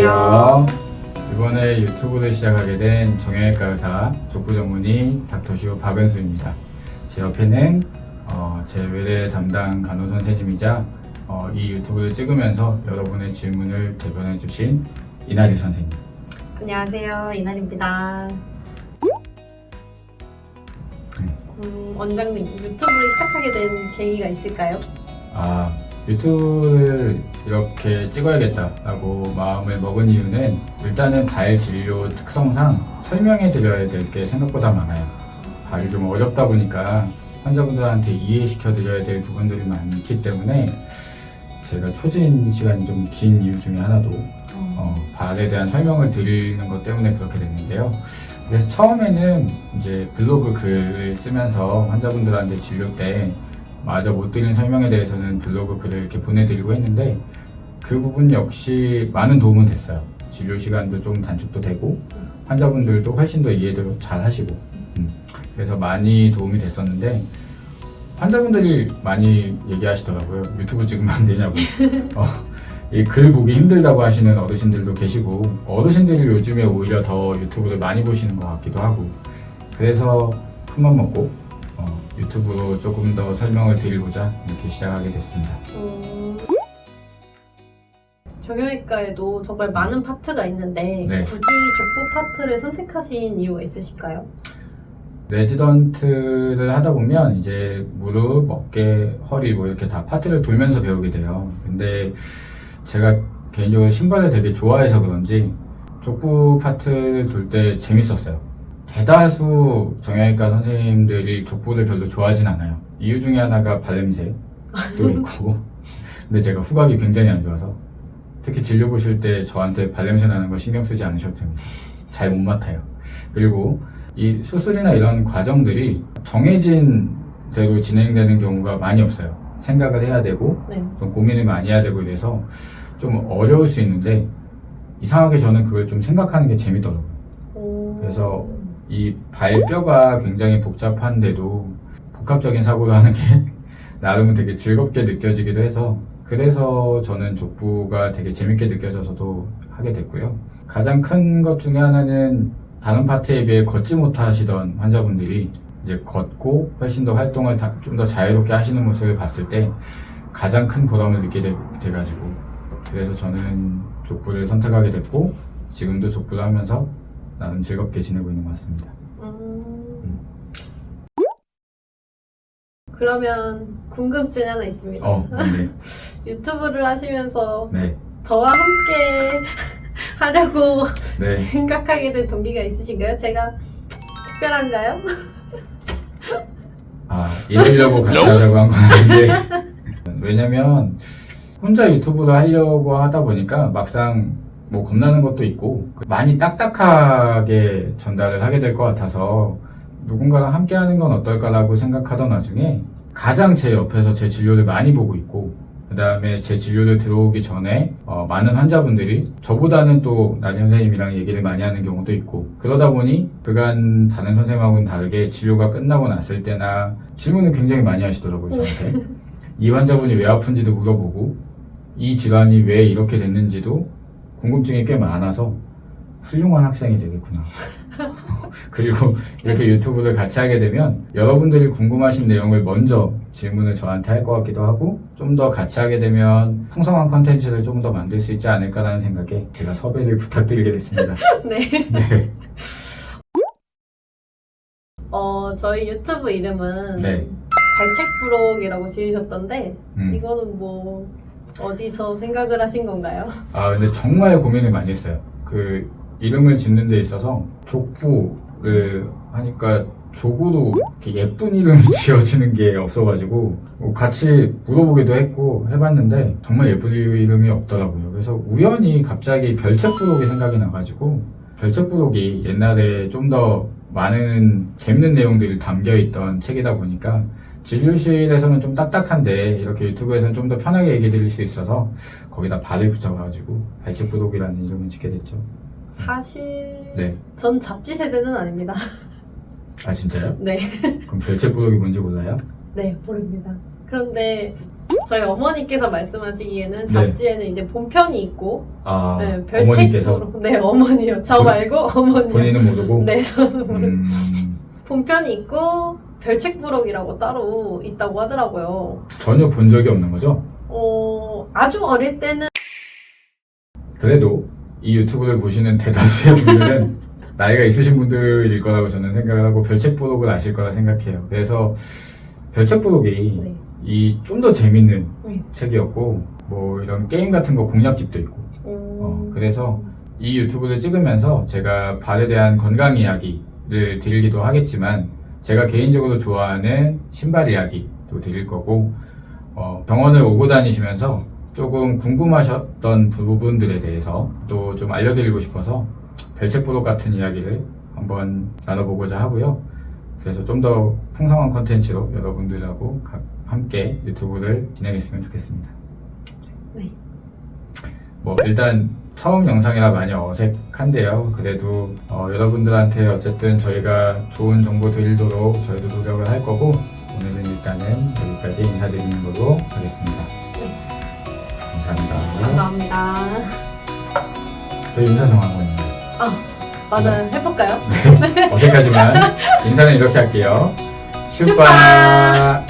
안녕하세요. 이번에 유튜브를 시작하게 된 정형외과 의사 족부 전문의 닥터슈 박은수입니다. 제 옆에는 어, 제 외래 담당 간호 선생님이자 어, 이 유튜브를 찍으면서 여러분의 질문을 대변해 주신 이나리 선생님. 안녕하세요. 이날입니다. 음, 원장님, 유튜브를 시작하게 된 계기가 있을까요? 아, 유튜브를 이렇게 찍어야겠다라고 마음을 먹은 이유는 일단은 발 진료 특성상 설명해 드려야 될 게 생각보다 많아요. 발이 좀 어렵다 보니까 환자분들한테 이해시켜 드려야 될 부분들이 많기 때문에 제가 초진 시간이 좀 긴 이유 중에 하나도 어, 발에 대한 설명을 드리는 것 때문에 그렇게 됐는데요. 그래서 처음에는 이제 블로그 글을 쓰면서 환자분들한테 진료 때 마저 못 드린 설명에 대해서는 블로그 글을 이렇게 보내드리고 했는데 그 부분 역시 많은 도움은 됐어요. 진료 시간도 좀 단축도 되고 환자분들도 훨씬 더 이해도 잘 하시고 음, 그래서 많이 도움이 됐었는데 환자분들이 많이 얘기하시더라고요. 유튜브 찍으면 안 되냐고. 어, 이글 보기 힘들다고 하시는 어르신들도 계시고 어르신들이 요즘에 오히려 더 유튜브를 많이 보시는 것 같기도 하고 그래서 큰 맘 먹고 어, 유튜브로 조금 더 설명을 드리고자 이렇게 시작하게 됐습니다. 음, 정형외과에도 정말 많은 파트가 있는데 네. 굳이 족부 파트를 선택하신 이유가 있으실까요? 레지던트를 하다 보면 이제 무릎, 어깨, 허리 뭐 이렇게 다 파트를 돌면서 배우게 돼요. 근데 제가 개인적으로 신발을 되게 좋아해서 그런지 족부 파트를 돌 때 재밌었어요. 대다수 정형외과 선생님들이 족부를 별로 좋아하진 않아요. 이유 중에 하나가 발냄새도 있고 근데 제가 후각이 굉장히 안 좋아서 특히 진료 보실 때 저한테 발냄새 나는 거 신경 쓰지 않으셔도 됩니다. 잘 못 맡아요. 그리고 이 수술이나 이런 과정들이 정해진 대로 진행되는 경우가 많이 없어요. 생각을 해야 되고 네. 좀 고민을 많이 해야 되고 이래서 좀 어려울 수 있는데 이상하게 저는 그걸 좀 생각하는 게 재밌더라고요. 오, 그래서 이 발뼈가 굉장히 복잡한데도 복합적인 사고를 하는 게 나름은 되게 즐겁게 느껴지기도 해서 그래서 저는 족부가 되게 재밌게 느껴져서도 하게 됐고요. 가장 큰 것 중에 하나는 다른 파트에 비해 걷지 못하시던 환자분들이 이제 걷고 훨씬 더 활동을 좀 더 자유롭게 하시는 모습을 봤을 때 가장 큰 보람을 느끼게 돼, 가지고 그래서 저는 족부를 선택하게 됐고 지금도 족부를 하면서 나름 즐겁게 지내고 있는 것 같습니다. 음, 그러면 궁금증 하나 있습니다. 어, 네, 유튜브를 하시면서 네, 저와 함께 하려고 네. 생각하게 된 동기가 있으신가요? 제가 특별한가요? 아, 이러려고 같이 하자고 한 건 아닌데. 왜냐면, 혼자 유튜브를 하려고 하다 보니까 막상 뭐 겁나는 것도 있고, 많이 딱딱하게 전달을 하게 될 것 같아서, 누군가랑 함께 하는 건 어떨까라고 생각하던 와중에, 가장 제 옆에서 제 진료를 많이 보고 있고, 그 다음에 제 진료를 들어오기 전에 어, 많은 환자분들이 저보다는 또 나리 선생님이랑 얘기를 많이 하는 경우도 있고 그러다 보니 그간 다른 선생님하고는 다르게 진료가 끝나고 났을 때나 질문을 굉장히 많이 하시더라고요 저한테. 이 환자분이 왜 아픈지도 물어보고 이 질환이 왜 이렇게 됐는지도 궁금증이 꽤 많아서 훌륭한 학생이 되겠구나 그리고 이렇게 유튜브를 같이 하게 되면 여러분들이 궁금하신 내용을 먼저 질문을 저한테 할 것 같기도 하고 좀 더 같이 하게 되면 풍성한 컨텐츠를 조금 더 만들 수 있지 않을까라는 생각에 제가 섭외를 부탁드리게 됐습니다. 네. 네. 어, 저희 유튜브 이름은 네. 발책부록이라고 지으셨던데 음. 이거는 뭐 어디서 생각을 하신 건가요? 아 근데 정말 고민을 많이 했어요. 그 이름을 짓는 데 있어서 족부를 하니까 족으로 이렇게 예쁜 이름 지어주는 게 없어가지고 뭐 같이 물어보기도 했고 해봤는데 정말 예쁜 이름이 없더라고요. 그래서 우연히 갑자기 별책부록이 생각이 나가지고 별책부록이 옛날에 좀 더 많은 재밌는 내용들이 담겨있던 책이다 보니까 진료실에서는 좀 딱딱한데 이렇게 유튜브에서는 좀 더 편하게 얘기 드릴 수 있어서 거기다 발을 붙여가지고 발책부록이라는 이름을 짓게 됐죠. 사실 네. 전 잡지 세대는 아닙니다. 아 진짜요? 네. 그럼 별책부록이 뭔지 몰라요? 네, 모릅니다. 그런데 저희 어머니께서 말씀하시기에는 잡지에는 이제 본편이 있고 아 네, 어머니께서 별책으로 네 어머니요. 저 본- 말고 어머니요. 본인은 모르고 네 저는 모르. 음, 본편이 있고 별책 부록이라고 따로 있다고 하더라고요. 전혀 본 적이 없는 거죠? 어 아주 어릴 때는 그래도 이 유튜브를 보시는 대다수의 분들은 나이가 있으신 분들일 거라고 저는 생각을 하고 별책 부록을 아실 거라 생각해요. 그래서 별책 부록이 네. 이좀 더 재밌는 네. 책이었고 뭐 이런 게임 같은 거 공략집도 있고 어, 음, 그래서 이 유튜브를 찍으면서 제가 발에 대한 건강 이야기를 드리기도 하겠지만 제가 개인적으로 좋아하는 신발 이야기도 드릴 거고 어, 병원을 오고 다니시면서 조금 궁금하셨던 부분들에 대해서 또 좀 알려드리고 싶어서 별책부록 같은 이야기를 한번 나눠보고자 하고요. 그래서 좀 더 풍성한 컨텐츠로 여러분들하고 가- 함께 유튜브를 진행했으면 좋겠습니다. 네. 뭐 일단 처음 영상이라 많이 어색한데요. 그래도 어, 여러분들한테 어쨌든 저희가 좋은 정보 드리도록 저희도 노력을 할 거고 오늘은 일단은 여기까지 인사드리는 걸로 하겠습니다. 네. 감사합니다. 감사합니다. 저희 인사 정한 거 있나요? 아 맞아요. 해볼까요? 어색하지만 인사는 이렇게 할게요. 슈퍼! 슈퍼!